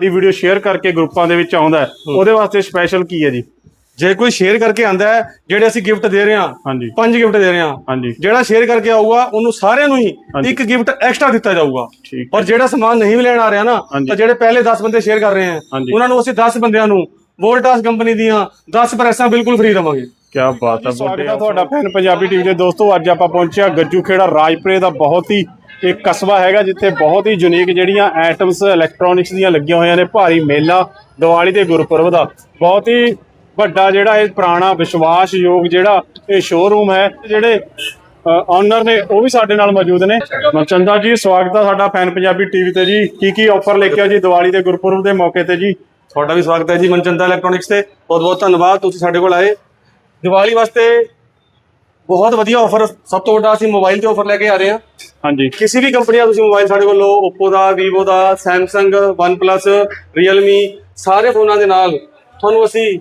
ਦੀ video share ਕਰਕੇ ਗਰੁੱਪਾਂ ਦੇ ਵਿੱਚ ਆਉਂਦਾ ਹੈ, ਉਹਦੇ ਵਾਸਤੇ ਸਪੈਸ਼ਲ ਕੀ ਹੈ ਜੀ? ਜੇ ਕੋਈ ਸ਼ੇਅਰ ਕਰਕੇ ਆਂਦਾ ਹੈ ਜਿਹੜੇ ਅਸੀਂ ਗਿਫਟ ਦੇ ਰਹੇ ਹਾਂ ਹਾਂਜੀ। ਪੰਜ ਗਿਫਟ ਦੇ ਰਹੇ ਹਾਂ ਹਾਂਜੀ। ਜਿਹੜਾ ਸ਼ੇਅਰ ਕਰਕੇ ਆਊਗਾ ਉਹਨੂੰ ਸਾਰਿਆਂ ਨੂੰ ਹੀ ਹਾਂਜੀ। ਇੱਕ ਗਿਫਟ ਐਕਸਟਰਾ ਦਿੱਤਾ ਜਾਊਗਾ। ਠੀਕ ਔਰ ਜਿਹੜਾ ਸਮਾਨ ਨਹੀਂ ਵੀ ਲੈਣ ਆ ਰਿਹਾ ਨਾ ਹਾਂਜੀ। ਤਾਂ ਜਿਹੜੇ ਪਹਿਲੇ 10 ਬੰਦੇ ਸ਼ੇਅਰ ਕਰ ਰਹੇ ਆ ਹਾਂਜੀ। ਉਹਨਾਂ ਨੂੰ ਅਸੀਂ 10 ਬੰਦਿਆਂ ਨੂੰ ਵੋਲਟਾਸ ਕੰਪਨੀ ਦੀਆਂ 10 ਪ੍ਰੈਸਾਂ ਬਿਲਕੁਲ ਫ੍ਰੀ ਦਵਾਂਗੇ। ਕੀ ਬਾਤ ਹੈ ਸਵਾਗਤ ਹੈ ਤੁਹਾਡਾ ਫੈਨ ਪੰਜਾਬੀ ਟੀਵੀ ਦੇ ਦੋਸਤੋ ਅੱਜ ਆਪਾਂ ਪਹੁੰਚਿਆ ਗੱਜੂ ਖੇੜਾ ਰਾਜਪੁਰੇ ਦਾ ਬਹੁਤ ਹੀ ਇੱਕ ਕਸਬਾ ਹੈਗਾ ਜਿੱਥੇ ਬਹੁਤ ਹੀ ਯੂਨੀਕ ਜਿਹੜੀਆਂ ਆਈਟਮਸ ਇਲੈਕਟ੍ਰੋਨਿਕਸ ਦੀਆਂ ਲੱਗੀਆਂ ਹੋਈਆਂ ਨੇ, ਭਾਰੀ ਮੇਲਾ, ਦੀਵਾਲੀ ਤੇ ਗੁਰਪੁਰਬ ਦਾ। ਬਹੁਤ ਹੀ ਵੱਡਾ ਜਿਹੜਾ ਇਹ ਪੁਰਾਣਾ ਵਿਸ਼ਵਾਸਯੋਗ ਜਿਹੜਾ ਇਹ ਸ਼ੋਰੂਮ ਹੈ, ਜਿਹੜੇ ਓਨਰ ਨੇ, ਉਹ ਵੀ ਸਾਡੇ ਨਾਲ ਮੌਜੂਦ ਨੇ। ਮਨਚੰਦਾ ਜੀ, ਸਵਾਗਤ ਹੈ ਸਾਡਾ ਫੈਨ ਪੰਜਾਬੀ ਟੀਵੀ ਤੇ ਜੀ। ਕੀ ਕੀ ਆਫਰ ਲੈ ਕੇ ਆਏ ਜੀ ਦੀਵਾਲੀ ਤੇ ਗੁਰਪੁਰਬ ਦੇ ਮੌਕੇ ਤੇ ਜੀ? ਤੁਹਾਡਾ ਵੀ ਸਵਾਗਤ ਹੈ ਜੀ ਮਨਚੰਦਾ ਇਲੈਕਟ੍ਰੋਨਿਕਸ ਤੇ। ਬਹੁਤ ਬਹੁਤ ਧੰਨਵਾਦ, ਤੁਸੀਂ ਸਾਡੇ ਕੋਲ ਆਏ। ਦੀਵਾਲੀ ਵਾਸਤੇ ਬਹੁਤ ਵਧੀਆ ਆਫਰ ਸਭ ਤੋਂ ਵੱਡਾ ਅਸੀਂ ਮੋਬਾਈਲ ਤੇ ਆਫਰ ਲੈ ਕੇ ਆ ਰਹੇ ਹਾਂ। ਹਾਂਜੀ। ਕਿਸੇ ਵੀ ਕੰਪਨੀ ਦਾ ਤੁਸੀਂ ਮੋਬਾਈਲ ਸਾਡੇ ਕੋਲ Oppo ਦਾ Vivo ਦਾ Samsung OnePlus Realme ਸਾਰੇ ਫੋਨਾਂ ਦੇ ਨਾਲ ਤੁਹਾਨੂੰ ਅਸੀਂ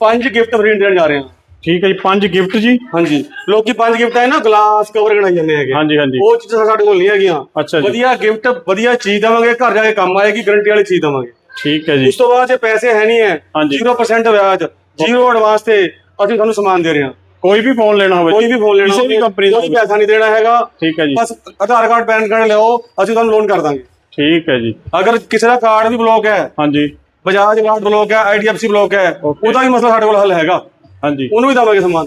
ਪੰਜ ਗਿਫਟ ਫ੍ਰੀ ਦੇਣ ਜਾ ਰਹੇ ਹਾਂ। ਠੀਕ ਹੈ ਜੀ ਪੰਜ ਗਿਫਟ ਜੀ। ਹਾਂਜੀ। ਲੋਕੀ ਪੰਜ ਗਿਫਟ ਹੈ ਨਾ ਗਲਾਸ ਕਵਰ ਗਣਾਈ ਜਾਂਦੇ ਹੈਗੇ। ਹਾਂਜੀ ਹਾਂਜੀ। ਉਹ ਚੀਜ਼ਾਂ ਸਾਡੇ ਕੋਲ ਨਹੀਂ ਹੈਗੀਆਂ। ਅੱਛਾ ਜੀ। ਵਧੀਆ ਗਿਫਟ ਵਧੀਆ ਚੀਜ਼ ਦੇਵਾਂਗੇ ਘਰ ਜਾ ਕੇ ਕੰਮ ਆਏਗੀ ਗਾਰੰਟੀ ਵਾਲੀ ਚੀਜ਼ ਦੇਵਾਂਗੇ। ਠੀਕ ਹੈ ਜੀ। ਉਸ ਤੋਂ ਬਾਅਦ ਜੇ ਪੈਸੇ ਹੈ ਨਹੀਂ ਹੈ ਹਾਂਜੀ। 0% ਵਿਆਜ 0 ਐਡਵਾਂਸ ਤੇ ਅਸੀਂ ਤੁਹਾਨੂੰ ਸਮਾਨ ਦੇ ਰਹੇ ਹਾਂ। ਕੋਈ ਵੀ ਫੋਨ ਲੈਣਾ ਹੋਵੇ ਕੋਈ ਵੀ ਫੋਨ ਲੈਣਾ ਕਿਸੇ ਵੀ ਕੰਪਨੀ ਦਾ ਕੋਈ ਪੈਸਾ ਨਹੀਂ ਦੇਣਾ ਹੈਗਾ। ਠੀਕ ਹੈ ਜੀ। ਬਸ ਆਧਾਰ ਕਾਰਡ ਪੈਨ ਕਾਰਡ ਲਿਆਓ ਅਸੀਂ ਤੁਹਾਨੂੰ ਲੋਨ ਕਰ ਦਾਂਗੇ। ਠੀਕ ਹੈ ਜੀ। ਅਗਰ ਕਿਸੇ ਦਾ ਕਾਰਡ ਵੀ ਬਲੌਕ ਹੈ ਹਾਂਜੀ। ਬਜਾਜ ਕਾਰਡ ਬਲੌਕ ਹੈ ਆਈਡੀਐਫਸੀ ਬਲੌਕ ਹੈ. ਉਹਦਾ ਵੀ ਮਸਲਾ ਸਾਡੇ ਕੋਲ ਹੱਲ ਹੈਗਾ। ਹਾਂਜੀ। ਉਹਨੂੰ ਵੀ ਦੇਵਾਂਗੇ ਸਮਾਨ।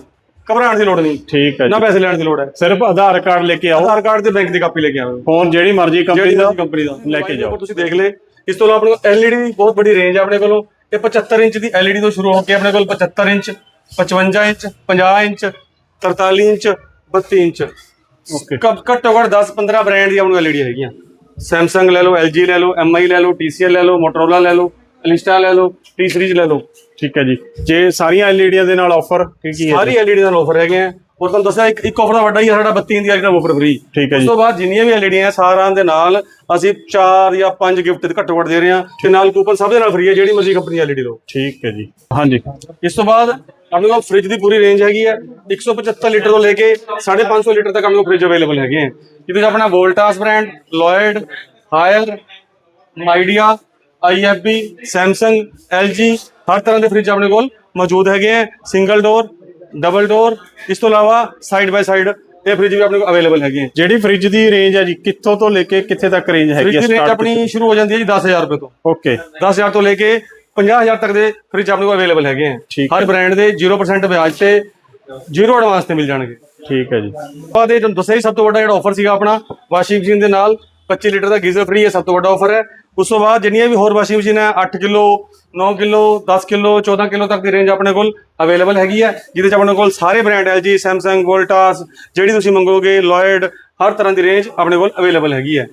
ਘਬਰਾਉਣ ਦੀ ਲੋੜ ਨਹੀਂ। ਠੀਕ ਹੈ ਨਾ ਪੈਸੇ ਲੈਣ ਦੀ ਲੋੜ ਹੈ। ਸਿਰਫ ਆਧਾਰ ਕਾਰਡ ਲੈ ਕੇ ਆਓ। ਆਧਾਰ ਕਾਰਡ ਤੇ ਬੈਂਕ ਦੀ ਕਾਪੀ ਲੈ ਕੇ ਆਓ। ਫੋਨ ਜਿਹੜੀ ਮਰਜ਼ੀ ਕੰਪਨੀ ਦਾ ਕੰਪਨੀ ਦਾ। ਲੈ ਕੇ ਜਾਓ। ਤੁਸੀਂ ਦੇਖ ਲੈ ਇਸ ਤੋਂ ਇਲਾਵਾ ਆਪਣੇ ਕੋਲ ਐਲਈਡੀ ਦੀ ਬਹੁਤ ਵੱਡੀ ਰੇਂਜ ਹੈ ਆਪਣੇ ਕੋਲੋਂ। ਇਹ 75 ਇੰਚ ਦੀ ਐਲਈਡੀ ਤੋਂ ਸ਼ੁਰੂ ਹੋ ਕੇ ਆਪਣੇ ਕੋਲ 75 inch 55 inch 50 inch 43 inch 32 inch. Okay ਘੱਟ- ਘੱਟੋ ਘੱਟ 10 15 ਬ੍ਰਾਂਡ ਦੀਆਂ ਆਪਣੇ ਐਲਈਡੀ ਹੈਗੀਆਂ। Samsung ਲੈ ਲਓ LG ਲੈ ਲਓ MI ਲੈ ਲਓ TCL ਲੈ ਲਓ Motorola ਲੈ ਲਓ Alista ਲੈ ਲਓ T series ਲੈ ਲਓ। ਠੀਕ ਹੈ ਜੀ। ਜੇ ਸਾਰੀਆਂ ਐਲਈਡੀਆਂ ਦੇ ਨਾਲ ਆਫਰ ਕੀ ਕੀ ਹੈ? ਸਾਰੀ ਐਲਈਡੀ ਦਾ ਆਫਰ ਹੈਗੇ ਆ ਔਰ ਤੁਹਾਨੂੰ ਦੱਸਿਆ ਇੱਕ ਇੱਕ ਆਫਰ ਦਾ ਵੱਡਾ ਹੀ ਹੈ ਸਾਡਾ 32 ਇੰਚ ਦਾ ਆਫਰ ਫ੍ਰੀ ਠੀਕ ਹੈ ਉਸ ਜੀ ਤੋਂ ਬਾਅਦ ਜਿੰਨੀਆਂ ਵੀ ਐਲਈਡੀਆਂ ਆ ਸਾਰਿਆਂ ਦੇ ਨਾਲ ਅਸੀਂ 4 ਜਾਂ 5 ਗਿਫਟ ਘੱਟੋ ਘੱਟ ਦੇ ਰਹੇ ਹਾਂ ਤੇ ਨਾਲ ਕੂਪਨ ਸਭ ਦੇ ਨਾਲ ਫ੍ਰੀ ਹੈ ਜਿਹੜੀ ਮਰਜ਼ੀ ਕੰਪਨੀ ਐਲਈਡੀ ਲਓ। ਠੀਕ ਹੈ ਜੀ। ਹਾਂਜੀ। ਇਸ ਤੋਂ ਬਾਅਦ ਆਪਣੇ ਕੋਲ ਫ੍ਰਿਜ ਦੀ ਪੂਰੀ ਰੇਂਜ ਹੈਗੀ ਹੈ 175 ਲੀਟਰ ਤੋਂ ਲੈ ਕੇ 550 ਲੀਟਰ ਤੱਕ ਆਪਣੇ ਕੋਲ ਫ੍ਰਿਜ ਅਵੇਲੇਬਲ ਹੈਗੇ ਹੈ। ਜਿਹਦੇ 'ਚ ਆਪਣਾ Voltas brand Lloyd Haier Midea IFB Samsung LG ਹਰ ਤਰ੍ਹਾਂ ਦੇ ਫ੍ਰਿਜ ਆਪਣੇ ਕੋਲ ਮੌਜੂਦ ਹੈਗੇ ਹੈ। ਸਿੰਗਲ ਡੋਰ ਡਬਲ ਡੋਰ ਇਸ ਤੋਂ ਇਲਾਵਾ ਸਾਈਡ ਬਾਈ ਸਾਈਡ ਇਹ ਫ੍ਰਿਜ ਵੀ ਆਪਣੇ ਕੋਲ ਅਵੇਲੇਬਲ ਹੈਗੇ ਹੈ ਜਿਹੜੀ ਫ੍ਰਿਜ ਦੀ ਰੇਂਜ ਹੈ ਜੀ ਕਿੱਥੋਂ ਤੋਂ ਲੈ ਕੇ ਕਿੱਥੇ ਤੱਕ ਰੇਂਜ ਹੈਗੀ ਫ੍ਰਿਜ ਹੈ ਦੀ ਰੇਂਜ start ਆਪਣੀ ਸ਼ੁਰੂ ਹੋ ਜਾਂਦੀ ਹੈ ਜੀ 10000 ਰੁਪਏ ਤੋਂ। ਓਕੇ 10000 ਤੋਂ ਲੈ ਕੇ 50000 ਤੱਕ ਦੇ ਫ੍ਰਿਜ ਆਪਣੇ ਕੋਲ ਅਵੇਲੇਬਲ ਹੈਗੇ ਹੈ। ਹਰ ਬ੍ਰਾਂਡ ਦੇ 0% ਵਿਆਜ ਤੇ 0 ਐਡਵਾਂਸ ਤੇ ਮਿਲ ਜਾਣਗੇ। ਠੀਕ ਹੈ ਜੀ। ਬਾਅਦ ਇਹ ਤੁਹਾਨੂੰ ਦੱਸਿਆ ਸਭ ਤੋਂ ਵੱਡਾ ਜਿਹੜਾ ਆਫਰ ਸੀਗਾ ਆਪਣਾ ਵਾਸ਼ਿੰਗ ਮਸ਼ੀਨ ਦੇ ਨਾਲ 25 ਲੀਟਰ ਦਾ ਗੀਜ਼ਰ ਫ੍ਰੀ ਹੈ ਸਭ ਤੋਂ ਵੱਡਾ ਆਫਰ ਹੈ। ਉਸ ਤੋਂ ਬਾਅਦ ਜਿੰਨੀਆਂ ਵੀ ਹੋਰ ਵਾਸ਼ਿੰਗ ਮਸ਼ੀਨ ਹੈ 8 ਕਿਲੋ 9 ਕਿਲੋ 10 ਕਿਲੋ 14 ਕਿਲੋ ਤੱਕ ਦੀ ਰੇਂਜ ਆਪਣੇ ਕੋਲ ਅਵੇਲੇਬਲ ਹੈਗੀ ਹੈ ਜਿਹਦੇ ਚ ਆਪਣੇ ਕੋਲ ਸਾਰੇ ਬ੍ਰਾਂਡ LG Samsung Voltas ਜਿਹੜੀ ਤੁਸੀਂ ਮੰਗੋਗੇ ਲੋਇਡ ਹਰ ਤਰ੍ਹਾਂ ਦੀ ਰੇਂਜ ਆਪਣੇ ਕੋਲ ਅਵੇਲੇਬਲ ਹੈਗੀ ਹੈ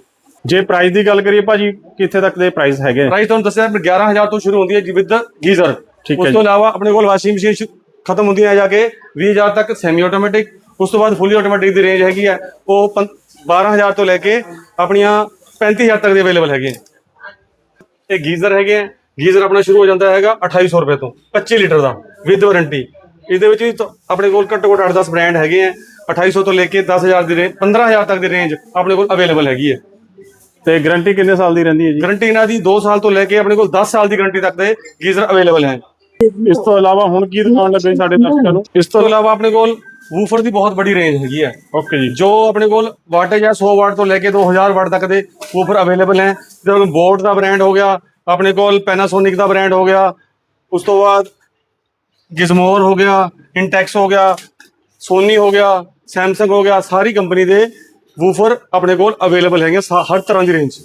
ਜੇ ਪ੍ਰਾਈਸ ਦੀ ਗੱਲ ਕਰੀਏ ਭਾਜੀ ਕਿੱਥੇ ਤੱਕ ਦੇ ਪ੍ਰਾਈਸ ਹੈਗੇ? ਪ੍ਰਾਈਸ ਤੁਹਾਨੂੰ ਦੱਸਿਆ ਵੀ 11000 ਤੋਂ ਸ਼ੁਰੂ ਹੁੰਦੀ ਹੈ ਵਿਦ ਗੀਜ਼ਰ ਠੀਕ ਹੈ ਉਸ ਤੋਂ ਇਲਾਵਾ ਆਪਣੇ ਕੋਲ ਵਾਸ਼ਿੰਗ ਮਸ਼ੀਨ ਖਤਮ ਹੁੰਦੀ ਹੈ ਜਾ ਕੇ 20000 ਤੱਕ ਸੈਮੀ ਆਟੋਮੈਟਿਕ ਉਸ ਤੋਂ ਬਾਅਦ ਫੁੱਲੀ ਆਟੋਮੈਟਿਕ ਦੀ ਰੇਂਜ ਹੈਗੀ ਹੈ ਉਹ ਪੰ- 12000 ਤੋਂ ਲੈ ਕੇ ਆਪਣੀਆਂ 35000 ਤੱਕ ਦੇ ਅਵੇਲੇਬਲ ਹੈਗੇ। ਇਹ ਗੀਜ਼ਰ ਹੈਗੇ ਆ। ਗੀਜ਼ਰ ਆਪਣਾ ਸ਼ੁਰੂ ਹੋ ਜਾਂਦਾ ਹੈਗਾ 2800 ਰੁਪਏ ਤੋਂ 25 ਲੀਟਰ ਦਾ ਵਿਦ ਵਾਰੰਟੀ ਇਹਦੇ ਵਿੱਚ ਵੀ ਆਪਣੇ ਕੋਲ ਘੱਟੋ ਘੱਟ 8-10 ਬ੍ਰਾਂਡ ਹੈਗੇ ਆ। 2800 ਤੋਂ ਲੈ ਕੇ 10000 ਦੀ ਰੇਂਜ 15000 ਤੱਕ ਦੀ ਰੇਂਜ ਆਪਣੇ ਕੋਲ ਅਵੇਲੇਬਲ ਹੈਗੀ ਹੈ ਤੇ ਗਾਰੰਟੀ ਕਿੰਨੇ ਸਾਲ ਦੀ ਰਹਿੰਦੀ ਹੈ ਜੀ? ਗਾਰੰਟੀ ਇਹਨਾਂ ਦੀ 2 ਸਾਲ ਤੋਂ ਲੈ ਕੇ ਆਪਣੇ ਕੋਲ 10 ਸਾਲ ਦੀ ਗਾਰੰਟੀ ਤੱਕ ਦੇ ਗੀਜ਼ਰ ਅਵੇਲੇਬਲ ਹੈ। ਇਸ ਤੋਂ ਇਲਾਵਾ ਹੁਣ ਕੀ ਦਿਖਾਉਣ ਲੱਗੇ ਸਾਡੇ ਦਰਸ਼ਕਾਂ ਨੂੰ? ਇਸ ਤੋਂ ਇਲਾਵਾ ਆਪਣੇ ਕੋਲ ਵੂਫਰ ਦੀ ਬਹੁਤ ਵੱਡੀ ਰੇਂਜ ਹੈਗੀ ਹੈ। ਓਕੇ ਜੀ। ਜੋ ਆਪਣੇ ਕੋਲ ਵਾਟੇਜ ਹੈ 100 ਵਾਟ ਤੋਂ ਲੈ ਕੇ 2000 ਵਾਟ ਤੱਕ ਦੇ ਵੂਫਰ ਅਵੇਲੇਬਲ ਹੈ। ਜਿਵੇਂ ਬੋਟ ਦਾ ਬ੍ਰਾਂਡ ਹੋ ਗਿਆ ਆਪਣੇ ਕੋਲ ਪੈਨਾਸੋਨਿਕ ਦਾ ਬ੍ਰਾਂਡ ਹੋ ਗਿਆ। ਉਸ ਤੋਂ ਬਾਅਦ ਗਿਜ਼ਮੋਰ ਹੋ ਗਿਆ ਇੰਟੈਕਸ ਹੋ ਗਿਆ ਸੋਨੀ ਹੋ ਗਿਆ ਸੈਮਸੰਗ ਹੋ ਗਿਆ ਸਾਰੀ ਕੰਪਨੀ ਦੇ ਵੂਫਰ ਆਪਣੇ ਕੋਲ ਅਵੇਲੇਬਲ ਹੈਗੇ ਹਰ ਤਰ੍ਹਾਂ ਦੀ ਰੇਂਜ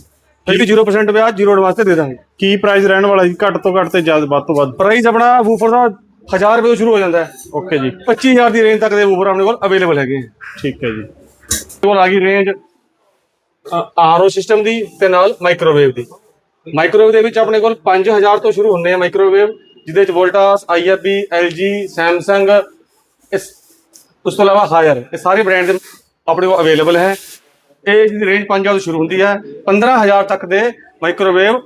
ਵੀ 0% ਵਿਆਜ 0 ਐਡਵਾਂਸ ਤੇ ਦੇ ਦਾਂਗੇ। ਕੀ ਪ੍ਰਾਈਸ ਰਹਿਣ ਵਾਲਾ ਜੀ? ਘੱਟ ਤੋਂ ਘੱਟ ਤੇ ਜ਼ਿਆਦਾ ਵੱਧ ਤੋਂ ਵੱਧ। ਪ੍ਰਾਈਸ ਆਪਣਾ ਵੂਫਰ ਦਾ 1000 ਰੁਪਏ ਤੋਂ ਸ਼ੁਰੂ ਹੋ ਜਾਂਦਾ ਹੈ। ਓਕੇ ਜੀ। 25000 ਦੀ ਰੇਂਜ ਤੱਕ ਦੇ ਵੂਫਰ ਆਪਣੇ ਕੋਲ ਅਵੇਲੇਬਲ ਹੈਗੇ ਹੈ। ਠੀਕ ਹੈ ਜੀ। ਸਾਡੇ ਕੋਲ ਆ ਗਈ ਰੇਂਜ ਆਰਓ ਸਿਸਟਮ ਦੀ ਤੇ ਨਾਲ ਮਾਈਕ੍ਰੋਵੇਵ ਦੀ। ਮਾਈਕ੍ਰੋਵੇਵ ਦੇ ਵਿੱਚ ਆਪਣੇ ਕੋਲ 5000 ਤੋਂ ਸ਼ੁਰੂ ਹੁੰਦੇ ਆ ਮਾਈਕ੍ਰੋਵੇਵ ਜਿਹਦੇ ਵਿੱਚ ਵੋਲਟਾਸ ਆਈਐਫਬੀ ਐਲਜੀ ਸੈਮਸੰਗ ਇਸ ਉਸ ਤੋਂ ਇਲਾਵਾ ਹਾਇਰ ਇਹ ਸਾਰੇ ਬ੍ਰਾਂਡ ਦੇ ਆਪਣੇ ਕੋਲ ਅਵੇਲੇਬਲ ਹੈ। ਇਹ ਜਿਹਦੀ ਰੇਂਜ 5000 ਤੋਂ ਸ਼ੁਰੂ ਹੁੰਦੀ ਹੈ 15000 ਤੱਕ ਦੇ ਮਾਈਕ੍ਰੋਵੇਵ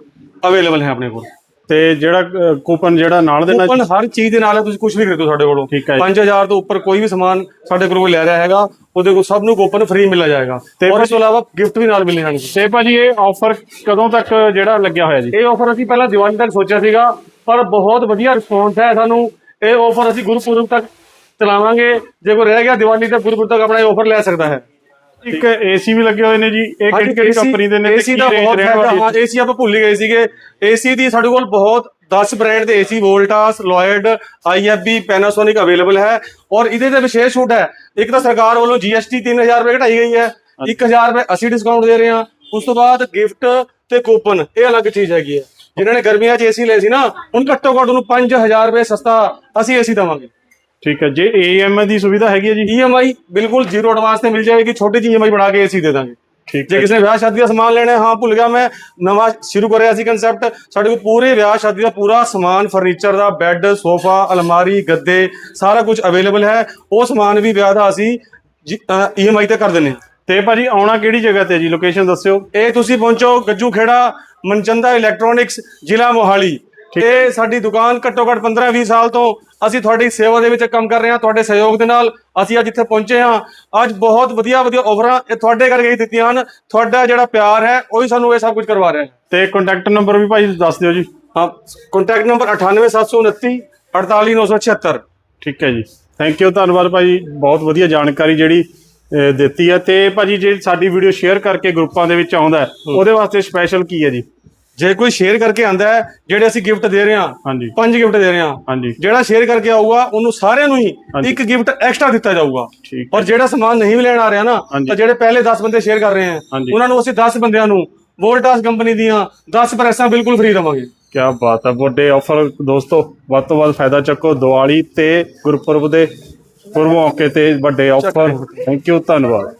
ਅਵੇਲੇਬਲ ਹੈ ਆਪਣੇ ਕੋਲ। ਤੇ ਜਿਹੜਾ ਕੂਪਨ ਜਿਹੜਾ ਨਾਲ ਦੇ ਨਾਲ ਕੂਪਨ ਹਰ ਚੀਜ਼ ਦੇ ਨਾਲ ਹੈ ਤੁਸੀਂ ਕੁਝ ਵੀ ਖਰੀਦੋ ਸਾਡੇ ਕੋਲੋਂ। ਠੀਕ ਹੈ ਜੀ। 5000 ਤੋਂ ਉੱਪਰ ਕੋਈ ਵੀ ਸਮਾਨ ਸਾਡੇ ਕੋਲੋਂ ਲੈ ਰਿਹਾ ਹੈਗਾ ਉਹਦੇ ਕੋਲ ਸਭ ਨੂੰ ਕੂਪਨ ਫ੍ਰੀ ਮਿਲਿਆ ਜਾਏਗਾ। ਤੇ ਔਰ ਇਸ ਤੋਂ ਇਲਾਵਾ ਗਿਫਟ ਵੀ ਨਾਲ ਮਿਲਣੇ ਹਨ। ਤੇ ਭਾਜੀ ਇਹ ਆਫਰ ਕਦੋਂ ਤੱਕ ਜਿਹੜਾ ਲੱਗਿਆ ਹੋਇਆ ਜੀ? ਇਹ ਆਫਰ ਅਸੀਂ ਪਹਿਲਾਂ ਦੀਵਾਲੀ ਤੱਕ ਸੋਚਿਆ ਸੀਗਾ ਪਰ ਬਹੁਤ ਵਧੀਆ ਰਿਸਪੌਂਸ ਹੈ ਸਾਨੂੰ। ਇਹ ਆਫਰ ਅਸੀਂ ਗੁਰਪੁਰਬ ਤੱਕ ਚਲਾਵਾਂਗੇ। ਜੇ ਕੋਈ ਰਹਿ ਗਿਆ ਦੀਵਾਲੀ ਤੱਕ ਗੁਰਪੁਰਬ ਤੱਕ ਆਪਣਾ ਇਹ ਆਫਰ ਲੈ ਸਕਦਾ ਹੈ। ਇੱਕ ਏਸੀ ਵੀ ਲੱਗੇ ਹੋਏ ਨੇ ਜੀ ਇਹ ਕਿਹੜੀ ਕਿਹੜੀ ਕੰਪਨੀ ਦੇ ਨੇ ਏਸੀ ਦਾ ਬਹੁਤ ਫਾਇਦਾ ਹਾਂ ਏਸੀ ਆਪਾਂ ਭੁੱਲ ਗਏ ਸੀਗੇ। ਏਸੀ ਦੀ ਸਾਡੇ ਕੋਲ ਬਹੁਤ 10 ਬ੍ਰਾਂਡ ਦੇ AC Voltas Lloyd IFB Panasonic available ਹੈ। ਔਰ ਇਹਦੇ ਤੇ ਵਿਸ਼ੇਸ਼ ਛੂਟ ਹੈ ਇੱਕ ਤਾਂ ਸਰਕਾਰ ਵੱਲੋਂ ਜੀਐਸਟੀ 3000 ਰੁਪਏ ਘਟਾਈ ਗਈ ਹੈ 1000 ਰੁਪਏ ਅਸੀਂ ਡਿਸਕਾਊਂਟ ਦੇ ਰਹੇ ਹਾਂ। ਉਸ ਤੋਂ ਬਾਅਦ ਗਿਫਟ ਤੇ ਕੂਪਨ ਇਹ ਅਲੱਗ ਚੀਜ਼ ਹੈਗੀ ਹੈ। ਜਿਨ੍ਹਾਂ ਨੇ ਗਰਮੀਆਂ 'ਚ ਏਸੀ ਲਏ ਸੀ ਨਾ ਹੁਣ ਘੱਟੋ ਘੱਟ ਉਹਨੂੰ 5000 ਰੁਪਏ ਸਸਤਾ ਅਸੀਂ ਏਸੀ ਦਵਾਂਗੇ। ਠੀਕ ਹੈ ਜੇ ਏਐਮ ਦੀ ਸੁਵਿਧਾ ਹੈਗੀ ਹੈ ਜੀ? ਈਐਮਆਈ ਬਿਲਕੁਲ ਜ਼ੀਰੋ ਐਡਵਾਂਸ ਤੇ ਮਿਲ ਜਾਏਗੀ ਛੋਟੀ ਜਿਹੀ ਈਐਮਆਈ ਬਣਾ ਕੇ ਏਸੀ ਦੇ ਦਾਂਗੇ। ਠੀਕ ਜੇ ਕਿਸੇ ਨੇ ਵਿਆਹ ਸ਼ਾਦੀ ਦਾ ਸਮਾਨ ਲੈਣਾ ਹੈ, ਹਾਂ ਭੁੱਲ ਗਿਆ ਮੈਂ ਨਵਾਂ ਸ਼ੁਰੂ ਕਰਿਆ ਸੀ ਕਨਸੈਪਟ ਸਾਡੇ ਕੋਲ ਪੂਰੇ ਵਿਆਹ ਸ਼ਾਦੀ ਦਾ ਪੂਰਾ ਸਮਾਨ ਫਰਨੀਚਰ ਦਾ ਬੈੱਡ ਸੋਫਾ ਅਲਮਾਰੀ ਗੱਦੇ ਸਾਰਾ ਕੁਝ ਅਵੇਲੇਬਲ ਹੈ। ਉਹ ਸਮਾਨ ਵੀ ਵਿਆਹ ਦਾ ਅਸੀਂ ਈਐਮਆਈ ਤੇ ਕਰ ਦਿੰਨੇ ਹਾਂ। ਤੇ ਭਾਜੀ ਆਉਣਾ ਕਿਹੜੀ ਜਗ੍ਹਾ ਤੇ ਜੀ? ਲੋਕੇਸ਼ਨ ਦੱਸਿਓ। ਇਹ ਤੁਸੀਂ ਪਹੁੰਚੋ ਗੱਜੂ ਖੇੜਾ ਮਨਚੰਦਾ ਇਲੈਕਟ੍ਰੋਨਿਕਸ ਜ਼ਿਲ੍ਹਾ ਮੋਹਾਲੀ। ਇਹ ਸਾਡੀ ਦੁਕਾਨ ਘੱਟੋ ਘੱਟ 15-20 ਸਾਲ ਤੋਂ ਅਸੀਂ ਤੁਹਾਡੀ ਸੇਵਾ ਦੇ ਵਿੱਚ ਕੰਮ ਕਰ ਰਹੇ ਹਾਂ ਤੁਹਾਡੇ ਸਹਿਯੋਗ ਦੇ ਨਾਲ ਅਸੀਂ ਅੱਜ ਇੱਥੇ ਪਹੁੰਚੇ ਹਾਂ। ਅੱਜ ਬਹੁਤ ਵਧੀਆ ਵਧੀਆ ਆਫਰਾਂ ਇਹ ਤੁਹਾਡੇ ਕਰਕੇ ਹੀ ਦਿੱਤੀਆਂ ਹਨ। ਤੁਹਾਡਾ ਜਿਹੜਾ ਪਿਆਰ ਹੈ ਉਹੀ ਸਾਨੂੰ ਇਹ ਸਭ ਕੁਝ ਕਰਵਾ ਰਿਹਾ ਹੈ। ਤੇ ਕੰਟੈਕਟ ਨੰਬਰ ਵੀ ਭਾਜੀ ਦੱਸ ਦਿਓ ਜੀ। ਹਾਂ ਕੰਟੈਕਟ ਨੰਬਰ 98729 48976 ਠੀਕ ਹੈ ਜੀ। ਥੈਂਕ ਯੂ ਧੰਨਵਾਦ ਭਾਜੀ ਬਹੁਤ ਵਧੀਆ ਜਾਣਕਾਰੀ ਜਿਹੜੀ ਦਿੱਤੀ ਹੈ। ਤੇ ਭਾਜੀ ਜੇ ਸਾਡੀ ਵੀਡੀਓ ਸ਼ੇਅਰ ਕਰਕੇ ਗਰੁੱਪਾਂ ਦੇ ਵਿੱਚ ਆਉਂਦਾ ਉਹਦੇ ਵਾਸਤੇ ਸਪੈਸ਼ਲ ਕੀ ਹੈ ਜੀ? ਜੇ ਕੋਈ ਸ਼ੇਅਰ ਕਰਕੇ ਆਂਦਾ ਹੈ ਜਿਹੜੇ ਅਸੀਂ ਗਿਫਟ ਦੇ ਰਹੇ ਹਾਂ ਹਾਂਜੀ। ਪੰਜ ਗਿਫਟ ਦੇ ਰਹੇ ਹਾਂ ਹਾਂਜੀ। ਜਿਹੜਾ ਸ਼ੇਅਰ ਕਰਕੇ ਆਊਗਾ ਉਹਨੂੰ ਸਾਰਿਆਂ ਨੂੰ ਹੀ। ਇੱਕ ਗਿਫਟ ਐਕਸਟਰਾ ਦਿੱਤਾ ਜਾਊਗਾ। ਠੀਕ ਔਰ ਜਿਹੜਾ ਸਮਾਨ ਨਹੀਂ ਵੀ ਲੈਣ ਆ ਰਿਹਾ ਨਾ। ਤਾਂ ਜਿਹੜੇ ਪਹਿਲੇ 10 ਬੰਦੇ ਸ਼ੇਅਰ ਕਰ ਰਹੇ ਹਾਂਜੀ। ਉਹਨਾਂ ਨੂੰ ਅਸੀਂ 10 ਬੰਦਿਆਂ ਨੂੰ ਵੋਲਟਾਸ ਕੰਪਨੀ ਦੀਆਂ 10 ਪ੍ਰੈਸਾਂ ਬਿਲਕੁਲ ਫ੍ਰੀ ਦਵਾਂਗੇ। ਕੀ ਬਾਤ ਹੈ ਵੱਡੇ ਆਫਰ ਦੋਸਤੋ ਵੱਧ ਤੋਂ ਵੱਧ ਫਾਇਦਾ ਚੱਕੋ ਦੀਵਾਲੀ ਤੇ ਗੁਰਪੁਰਬ ਦੇ ਪੁਰਬ ਮੌਕੇ ਤੇ ਵੱਡੇ ਆਫਰ ਥੈਂਕ ਯੂ ਧੰਨਵਾਦ।